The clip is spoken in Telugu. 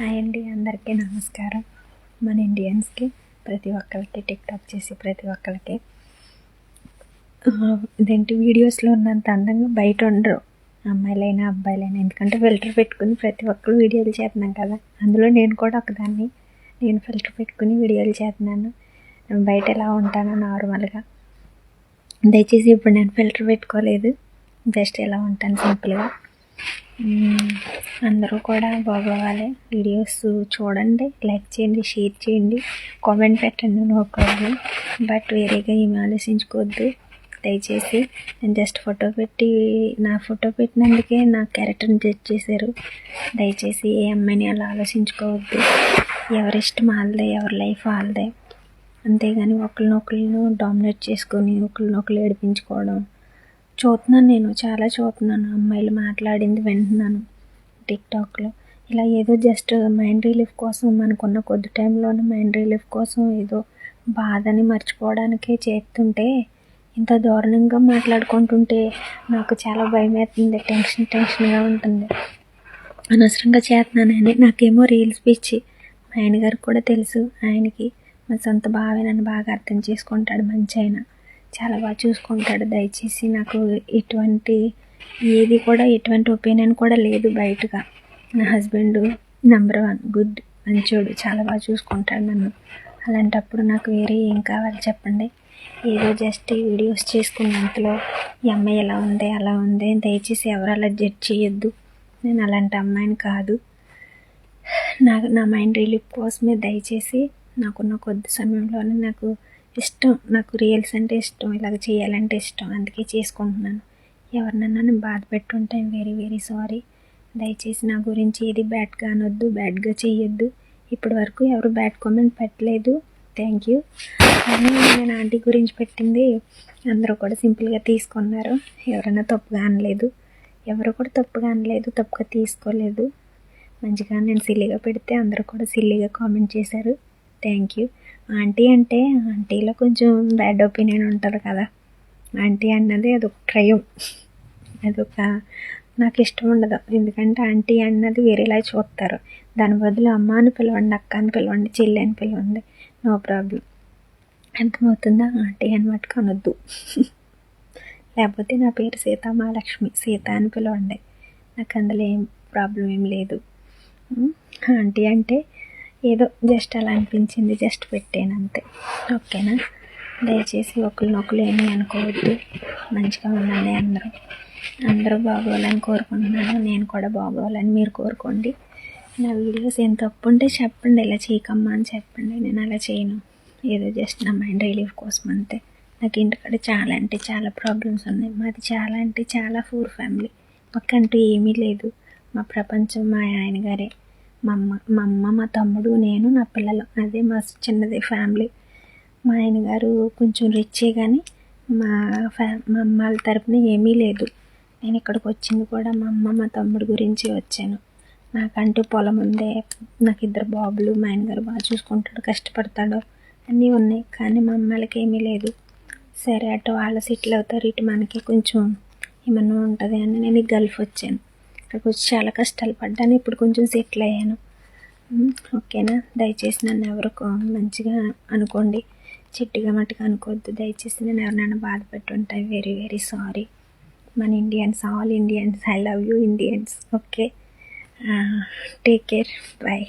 హాయ్ అండి అందరికీ నమస్కారం. మన ఇండియన్స్కి ప్రతి ఒక్కరికి టిక్టాక్ చేసి ప్రతి ఒక్కరికి ఇదేంటి వీడియోస్లో ఉన్నంత అందంగా బయట ఉండరు. అమ్మాయిలైనా అబ్బాయిలైనా ఎందుకంటే ఫిల్టర్ పెట్టుకుని ప్రతి ఒక్కరు వీడియోలు చేస్తున్నాం కదా. అందులో నేను కూడా ఒకదాన్ని. నేను ఫిల్టర్ పెట్టుకుని వీడియోలు చేస్తున్నాను. బయట ఎలా ఉంటాను నార్మల్గా. దయచేసి ఇప్పుడు నేను ఫిల్టర్ పెట్టుకోలేదు. జస్ట్ ఎలా ఉంటాను సింపుల్గా. అందరూ కూడా బాగోవాలి వీడియోస్ చూడండి లైక్ చేయండి షేర్ చేయండి కామెంట్ పెట్టండి నో ప్రాబ్లం. బట్ వేరేగా ఏమి ఆలోచించుకోవద్దు. దయచేసి నేను జస్ట్ ఫోటో పెట్టి నా ఫోటో పెట్టినందుకే నా క్యారెక్టర్ని జడ్జ్ చేశారు. దయచేసి ఏ అమ్మాయిని అలా ఆలోచించుకోవద్దు. ఎవరిష్టం వాళ్ళదే ఎవరి లైఫ్ వాళ్ళదే. అంతేగాని ఒకరినొకరిని డామినేట్ చేసుకొని ఒకరినొకరు ఏడిపించుకోవడం. చూస్తున్నాను నేను చాలా చూస్తున్నాను అమ్మాయిలు మాట్లాడింది వింటున్నాను టిక్టాక్లో. ఇలా ఏదో జస్ట్ మైండ్ రిలీఫ్ కోసం మనకున్న కొద్ది టైంలోనే మైండ్ రిలీఫ్ కోసం ఏదో బాధని మర్చిపోవడానికే చేస్తుంటే ఇంత దారుణంగా మాట్లాడుకుంటుంటే నాకు చాలా భయం వేస్తుంది టెన్షన్ టెన్షన్గా ఉంటుంది. అనవసరంగా చేస్తున్నానని నాకేమో రీల్స్ పిచ్చి. మా ఆయన గారికి కూడా తెలుసు. ఆయనకి మా సొంత బావే నన్ను బాగా అర్థం చేసుకుంటాడు మంచి ఆయన. చాలా బాగా చూసుకుంటాడు. దయచేసి నాకు ఎటువంటి ఏది కూడా ఎటువంటి ఒపీనియన్ కూడా లేదు బయటగా. నా హస్బెండ్ నెంబర్ వన్ గుడ్ మంచోడు చాలా బాగా చూసుకుంటాడు నన్ను. అలాంటప్పుడు నాకు వేరే ఏం కావాలి చెప్పండి? ఏదో జస్ట్ ఈ వీడియోస్ చేసుకున్నంతలో ఈ అమ్మాయి ఎలా ఉంది అలా ఉంది దయచేసి ఎవరు అలా జడ్జ్ చేయొద్దు. నేను అలాంటి అమ్మాయిని కాదు. నాకు నా మైండ్ రిలీఫ్ కోసమే దయచేసి నాకున్న కొద్ది సమయంలోనే నాకు ఇష్టం. నాకు రీల్స్ అంటే ఇష్టం. ఇలాగ చేయాలంటే ఇష్టం. అందుకే చేసుకుంటున్నాను. ఎవరినన్నా నేను బాధ పెట్టుంటే. Very very sorry. దయచేసి నా గురించి ఏది బ్యాడ్గా అనొద్దు బ్యాడ్గా చేయొద్దు ఇప్పటి వరకు ఎవరు బ్యాడ్ కామెంట్ పెట్టలేదు. Thank you. కానీ నేను ఆంటీ గురించి పెట్టింది అందరూ కూడా సింపుల్గా తీసుకున్నారు. ఎవరైనా తప్పుగా అనలేదు. ఎవరు కూడా తప్పుగా అనలేదు. తప్పుగా తీసుకోలేదు. మంచిగా నేను సిల్లీగా పెడితే అందరూ కూడా సిల్లీగా కామెంట్ చేశారు. థ్యాంక్ యూ ఆంటీ అంటే ఆంటీలో కొంచెం బ్యాడ్ ఒపీనియన్ ఉంటుంది కదా. ఆంటీ అన్నది అదొక ట్రయం అదొక నాకు ఇష్టం ఉండదు. ఎందుకంటే ఆంటీ అన్నది వేరేలా చూస్తారు. దాని బదులు అమ్మ అని పిలవండి అక్క అని పిలవండి చెల్లి అని పిలవండి నో ప్రాబ్లం అర్థమవుతుందా? ఆంటీ అని మటుకు అనొద్దు. లేకపోతే నా పేరు సీత మహాలక్ష్మి సీత అని పిలవండి. నాకు అందులో ఏం ప్రాబ్లం ఏం లేదు. Hmm? ఆంటీ అంటే ఏదో జస్ట్ అలా అనిపించింది జస్ట్ పెట్టాను అంతే ఓకేనా? దయచేసి ఒకరినొకరు ఏమీ అనుకోవద్దు. మంచిగా ఉండాలి అందరూ. అందరూ బాగోవాలని కోరుకుంటున్నాను. నేను కూడా బాగోవాలని మీరు కోరుకోండి. నా వీడియోస్ ఏం తప్పు ఉంటే చెప్పండి. ఇలా చేయకమ్మా అని చెప్పండి. నేను అలా చేయను. ఏదో జస్ట్ నా మైండ్ రిలీఫ్ కోసం అంతే. నాకు ఇంటికాడ చాలా అంటే చాలా ప్రాబ్లమ్స్ ఉన్నాయి. మాది చాలా అంటే చాలా పూర్ ఫ్యామిలీ. మాకంటూ ఏమీ లేదు. మా ప్రపంచం మా ఆయన గారే. మా అమ్మ మా అమ్మ మా తమ్ముడు నేను నా పిల్లలు. అదే మా చిన్నది ఫ్యామిలీ. మా ఆయన గారు కొంచెం రిచ్చే కానీ మా ఫ్యా మా అమ్మ వాళ్ళ తరపున ఏమీ లేదు. నేను ఇక్కడికి వచ్చింది కూడా మా అమ్మ మా తమ్ముడు గురించి వచ్చాను. నాకంటూ పొలం ఉందే నాకు ఇద్దరు బాబులు మా ఆయన గారు బాగా చూసుకుంటాడు కష్టపడతాడు. అన్నీ ఉన్నాయి కానీ మా అమ్మాయిలకి ఏమీ లేదు. సరే అటు వాళ్ళ సెటిల్ అవుతారు ఇటు మనకి కొంచెం ఏమన్నా ఉంటుంది అని నేను గల్ఫ్ వచ్చాను. అక్కడికి వచ్చి చాలా కష్టాలు పడ్డాను. ఇప్పుడు కొంచెం సెటిల్ అయ్యాను. ఓకేనా? దయచేసి నన్ను ఎవరు మంచిగా అనుకోండి. చెట్టుగా మట్టుగా అనుకోవద్దు. దయచేసి నేను ఎవరినైనా బాధ పెట్టుంటాయి. వెరీ వెరీ సారీ మన Indians all Indians I love you Indians okay take care bye